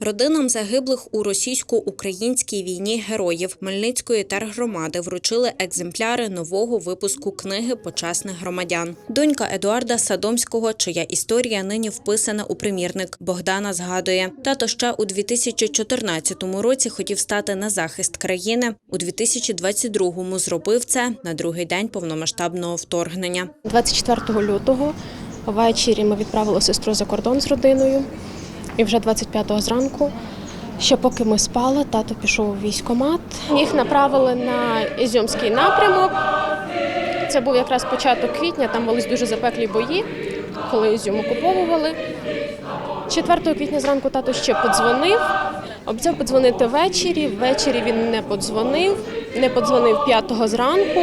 Родинам загиблих у російсько-українській війні героїв Хмельницької тергромади вручили екземпляри нового випуску книги почесних громадян. Донька Едуарда Садомського, чия історія нині вписана у примірник, Богдана згадує, тато ще у 2014 році хотів стати на захист країни. У 2022-му зробив це на другий день повномасштабного вторгнення. 24 лютого ввечері ми відправили сестру за кордон з родиною. І вже 25-го зранку, ще поки ми спали, тато пішов у військкомат. Їх направили на Ізюмський напрямок. Це був якраз початок квітня, там велись дуже запеклі бої, коли Ізюм окуповували. 4 квітня зранку тато ще подзвонив. Обіцяв подзвонити ввечері. Ввечері він не подзвонив, не подзвонив 5-го зранку.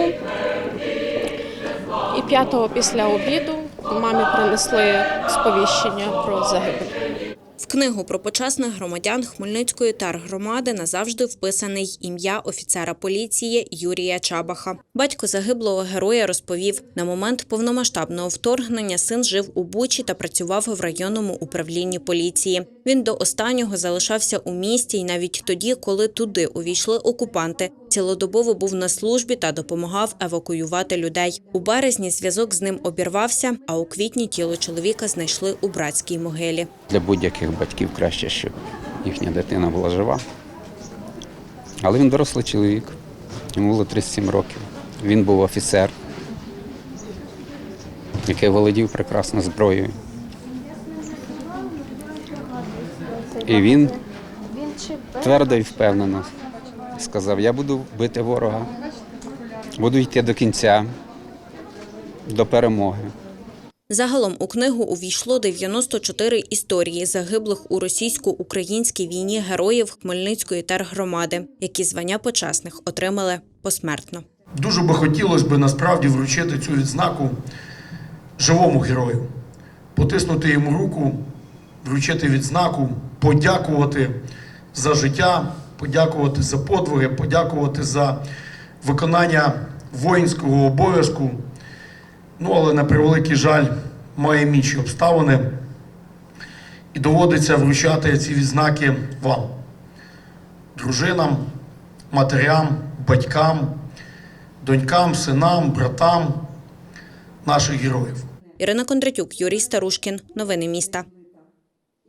І 5-го після обіду мамі принесли сповіщення про загибель. В книгу про почесних громадян Хмельницької тергромади назавжди вписаний ім'я офіцера поліції Юрія Чабаха. Батько загиблого героя розповів, на момент повномасштабного вторгнення син жив у Бучі та працював в районному управлінні поліції. Він до останнього залишався у місті, і навіть тоді, коли туди увійшли окупанти, цілодобово був на службі та допомагав евакуювати людей. У березні зв'язок з ним обірвався, а у квітні тіло чоловіка знайшли у братській могилі. Для будь-яких батьків краще, щоб їхня дитина була жива. Але він дорослий чоловік, йому було 37 років. Він був офіцер, який володів прекрасно зброєю. І він твердо і впевнено сказав: я буду бити ворога, буду йти до кінця, до перемоги. Загалом у книгу увійшло 94 історії загиблих у російсько-українській війні героїв Хмельницької тергромади, які звання почесних отримали посмертно. Дуже би хотілося б насправді вручити цю відзнаку живому герою, потиснути йому руку, вручити відзнаку, подякувати за життя, подякувати за подвиги, подякувати за виконання воїнського обов'язку. Ну, але на превеликий жаль, має інші обставини. І доводиться вручати ці відзнаки вам, дружинам, матерям, батькам, донькам, синам, братам наших героїв. Ірина Кондратюк, Юрій Старушкін. Новини міста.